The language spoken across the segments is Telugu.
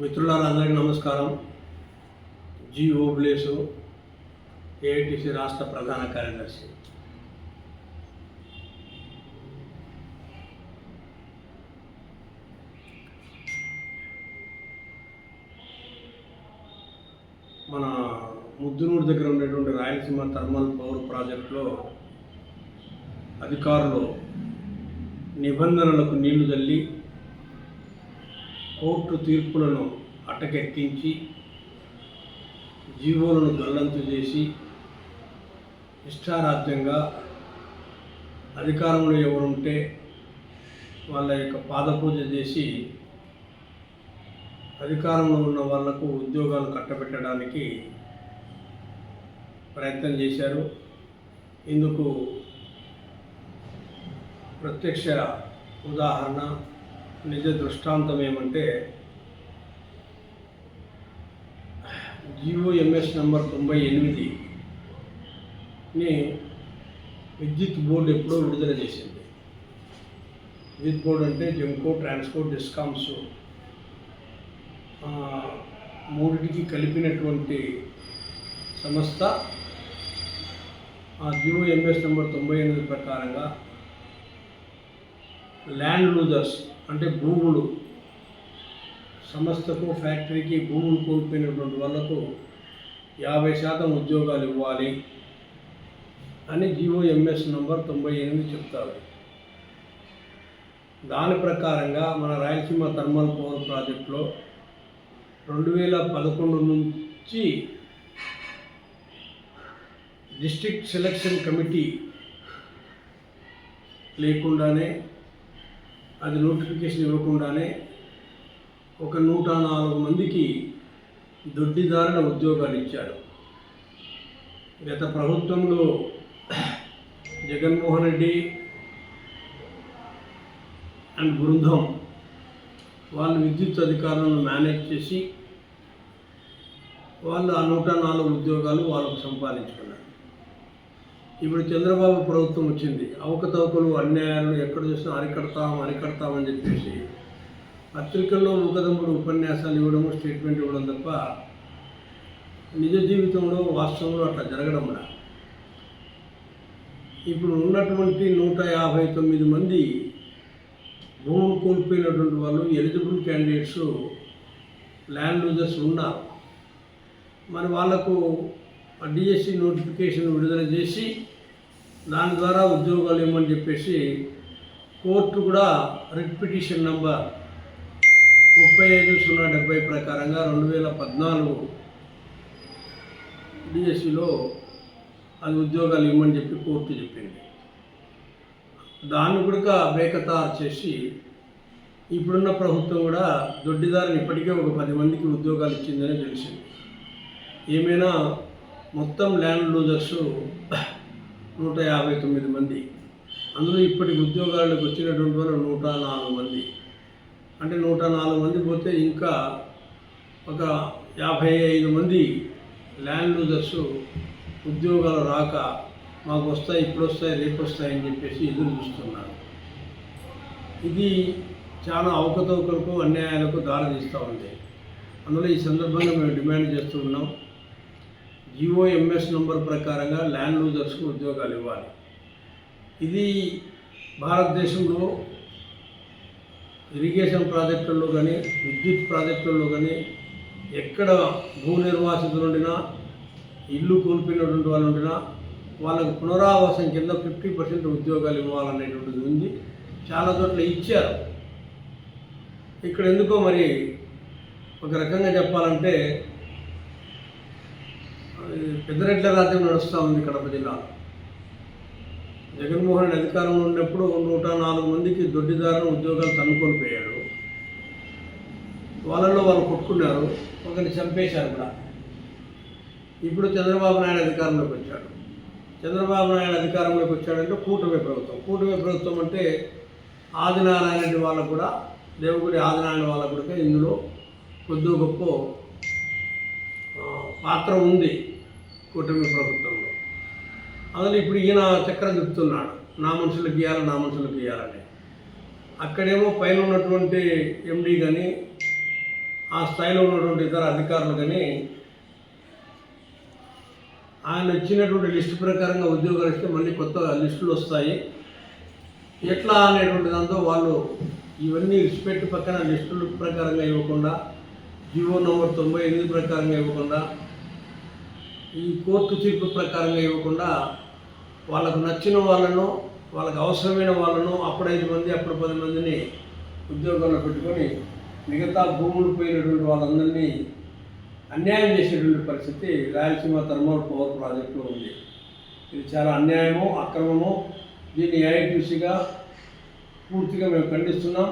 మిత్రులందరికీ నమస్కారం. జి ఓబ్లేసు ఏఐటిసి రాష్ట్ర ప్రధాన కార్యదర్శి. మన ముద్దునూరు దగ్గర ఉండేటువంటి రాయలసీమ థర్మల్ పవర్ ప్రాజెక్టులో అధికారులు నిబంధనలకు నీళ్ళు తల్లి కోర్టు తీర్పులను అటకెక్కించి జీవోలను గల్లంతు చేసి ఇష్టారాజ్యంగా అధికారంలో ఎవరుంటే వాళ్ళ యొక్క పాదపూజ చేసి అధికారంలో ఉన్న వాళ్ళకు ఉద్యోగాలు కట్టబెట్టడానికి ప్రయత్నం చేశారు. ఇందుకు ప్రత్యక్ష ఉదాహరణ నిజ దృష్టాంతం ఏమంటే జిఓఎంఎస్ ఎంఎస్ తొంభై ఎనిమిదిని విద్యుత్ బోర్డు ఎప్పుడో విడుదల చేసింది. విద్యుత్ బోర్డు అంటే జంకో ట్రాన్స్పోర్ట్ డిస్కామ్స్. మూడిటికి కలిపినటువంటి సంస్థ ఆ జిఓఎంఎస్ ఎంఎస్ తొంభై ఎనిమిది ప్రకారంగా ల్యాండ్ లూజర్స్ అంటే భూములు. సంస్థకు ఫ్యాక్టరీకి భూములు కోల్పోయినటువంటి వాళ్ళకు యాభై శాతం ఉద్యోగాలు ఇవ్వాలి అని జిఓఎంఎస్ నంబర్ తొంభై ఎనిమిది చెప్తారు. దాని ప్రకారంగా మన రాయలసీమ థర్మల్ పవర్ ప్రాజెక్టులో రెండు వేల పదకొండు నుంచి డిస్ట్రిక్ట్ సెలక్షన్ కమిటీ లేకుండానే అది నోటిఫికేషన్ ఇవ్వకుండానే ఒక నూట నాలుగు మందికి దొడ్డిదారిన ఉద్యోగాలు ఇచ్చారు. గత ప్రభుత్వంలో జగన్మోహన్ రెడ్డి అండ్ బృందం వాళ్ళు విద్యుత్ అధికారులను మేనేజ్ చేసి వాళ్ళు ఆ నూట నాలుగు ఉద్యోగాలు వాళ్ళకు సంపాదించుకున్నారు. ఇప్పుడు చంద్రబాబు ప్రభుత్వం వచ్చింది. అవకతవకలు అన్యాయాలను ఎక్కడ చూసినా అరికడతాం అరికడతామని చెప్పేసి పత్రికల్లో ఊకదంపుడు ఉపన్యాసాలు ఇవ్వడము స్టేట్మెంట్ ఇవ్వడం తప్ప నిజ జీవితంలో వాస్తవంలో అట్లా జరగడం ఇప్పుడు ఉన్నటువంటి నూట యాభై తొమ్మిది మంది భూములు కోల్పోయినటువంటి వాళ్ళు ఎలిజిబుల్ క్యాండిడేట్స్ ల్యాండ్ లూజర్స్ ఉన్నారు. మరి వాళ్ళకు డిఎస్సి నోటిఫికేషన్ విడుదల చేసి దాని ద్వారా ఉద్యోగాలు ఇవ్వమని చెప్పేసి కోర్టు కూడా రిట్ పిటిషన్ నంబర్ ముప్పై ఐదు సున్నా డెబ్బై ప్రకారంగా రెండు వేల పద్నాలుగు డిఎస్సిలో అది ఉద్యోగాలు ఇవ్వమని చెప్పి కోర్టు చెప్పింది. దాన్ని కూడా బేకతారు చేసి ఇప్పుడున్న ప్రభుత్వం కూడా దొడ్డిదారుని ఇప్పటికే ఒక పది మందికి ఉద్యోగాలు ఇచ్చిందని తెలిసింది. ఏమైనా మొత్తం ల్యాండ్ లూజర్స్ నూట యాభై తొమ్మిది మంది. అందులో ఇప్పటికి ఉద్యోగాలకు వచ్చినటువంటి వాళ్ళు నూట నాలుగు మంది. అంటే నూట నాలుగు మంది పోతే ఇంకా ఒక యాభై ఐదు మంది ల్యాండ్ లూజర్స్ ఉద్యోగాలు రాక మాకు వస్తాయి ఇప్పుడు వస్తాయి రేపు వస్తాయి అని చెప్పేసి ఎదురు చూస్తున్నారు. ఇది చాలా అవకతవకలకు అన్యాయాలకు దారితీస్తూ ఉంది. అందులో ఈ సందర్భంగా మేము డిమాండ్ చేస్తూ ఉన్నాం. జిఓఎంఎస్ నంబర్ ప్రకారంగా ల్యాండ్ లూజర్స్కు ఉద్యోగాలు ఇవ్వాలి. ఇది భారతదేశంలో ఇరిగేషన్ ప్రాజెక్టుల్లో కానీ విద్యుత్ ప్రాజెక్టుల్లో కానీ ఎక్కడ భూ నిర్వాసితులు ఉండినా ఇల్లు కోల్పోయినటువంటి వాళ్ళు ఉండినా వాళ్ళకు పునరావాసం కింద ఫిఫ్టీ పర్సెంట్ ఉద్యోగాలు ఇవ్వాలనేటువంటిది ఉంది. చాలా చోట్ల ఇచ్చారు. ఇక్కడ ఎందుకో మరి ఒక రకంగా చెప్పాలంటే పెద్దరెడ్ల రాజ్యం నడుస్తూ ఉంది కడప జిల్లాలో జగన్మోహన్ రెడ్డి అధికారంలో ఉన్నప్పుడు నూట నాలుగు మందికి దొడ్డిదారులు ఉద్యోగాలు తన్నుకొని పోయాడు. వాళ్ళలో వాళ్ళు కొట్టుకున్నారు ఒకరిని చంపేశారు కూడా. ఇప్పుడు చంద్రబాబు నాయుడు అధికారంలోకి వచ్చాడు. చంద్రబాబు నాయుడు అధికారంలోకి వచ్చాడంటే కూటమి ప్రభుత్వం. కూటమి ప్రభుత్వం అంటే ఆదినారాయణ రెడ్డి వాళ్ళకు కూడా దేవగుడి ఆదినారాయణ వాళ్ళకు కూడా ఇందులో కొద్ది గొప్ప పాత్ర ఉంది. కూటమి ప్రభుత్వంలో. అందులో ఇప్పుడు ఈయన చక్రం చెప్తున్నాడు నా మనుషులకు ఇవ్వాలి నా మనుషులకు ఇవ్వాలని అక్కడేమో పైన ఉన్నటువంటి ఎండీ కానీ ఆ స్థాయిలో ఉన్నటువంటి ఇతర అధికారులు కానీ ఆయన ఇచ్చినటువంటి లిస్టు ప్రకారంగా ఉద్యోగాలు ఇస్తే మళ్ళీ కొత్త లిస్టులు వస్తాయి. ఎట్లా అనేటువంటి దాంతో వాళ్ళు ఇవన్నీ రిస్పెక్ట్ పక్కన లిస్టుల ప్రకారంగా ఇవ్వకుండా జీవో నంబర్ తొంభై ఎనిమిది ప్రకారంగా ఇవ్వకుండా ఈ కోర్టు తీర్పు ప్రకారంగా ఇవ్వకుండా వాళ్ళకు నచ్చిన వాళ్ళను వాళ్ళకు అవసరమైన వాళ్ళను అప్పుడు ఐదు మంది అప్పుడు పది మందిని ఉద్యోగంలో పెట్టుకొని మిగతా భూములు పోయినటువంటి వాళ్ళందరినీ అన్యాయం చేసేటువంటి పరిస్థితి రాయలసీమ థర్మల్ పవర్ ప్రాజెక్టులో ఉంది. ఇది చాలా అన్యాయము అక్రమము. దీన్ని ఏఐటీసీగా పూర్తిగా మేము ఖండిస్తున్నాం.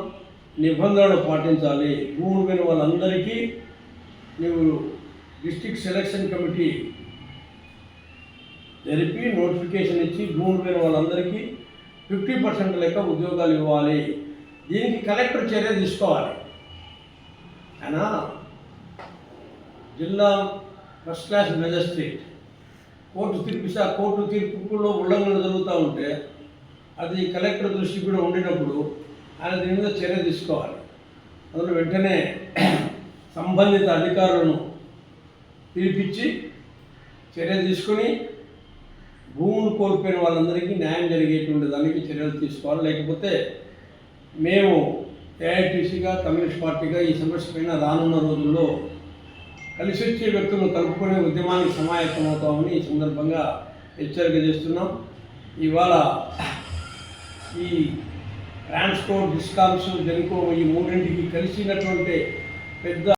నిబంధనలు పాటించాలి. భూములు పోయిన వాళ్ళందరికీ నీవు డిస్ట్రిక్ట్ సెలక్షన్ కమిటీ జరిపి నోటిఫికేషన్ ఇచ్చి భూములు పోయిన వాళ్ళందరికీ ఫిఫ్టీ పర్సెంట్ లెక్క ఉద్యోగాలు ఇవ్వాలి. దీనికి కలెక్టర్ చర్య తీసుకోవాలి. అయినా జిల్లా ఫస్ట్ క్లాస్ మెజిస్ట్రేట్ కోర్టు తీర్పిస్తే ఆ కోర్టు తీర్పులో ఉల్లంఘన జరుగుతూ ఉంటే అది కలెక్టర్ దృష్టి కూడా ఉండినప్పుడు ఆయన దీని మీద చర్య తీసుకోవాలి. అందులో వెంటనే సంబంధిత అధికారులను పిలిపించి చర్య తీసుకొని భూములు కోల్పోయిన వాళ్ళందరికీ న్యాయం జరిగేటువంటి దానికి చర్యలు తీసుకోవాలి. లేకపోతే మేము ఏఐటీసీగా కమ్యూనిస్ట్ పార్టీగా ఈ సమస్య పైన రానున్న రోజుల్లో కలిసి వచ్చే వ్యక్తులను కలుపుకునే ఉద్యమానికి సమాయత్తమవుతామని ఈ సందర్భంగా హెచ్చరిక చేస్తున్నాం. ఇవాళ ఈ ట్రాన్స్పోర్ట్ డిస్కామ్స్ జెన్కో ఈ మూడింటికి కలిసినటువంటి పెద్ద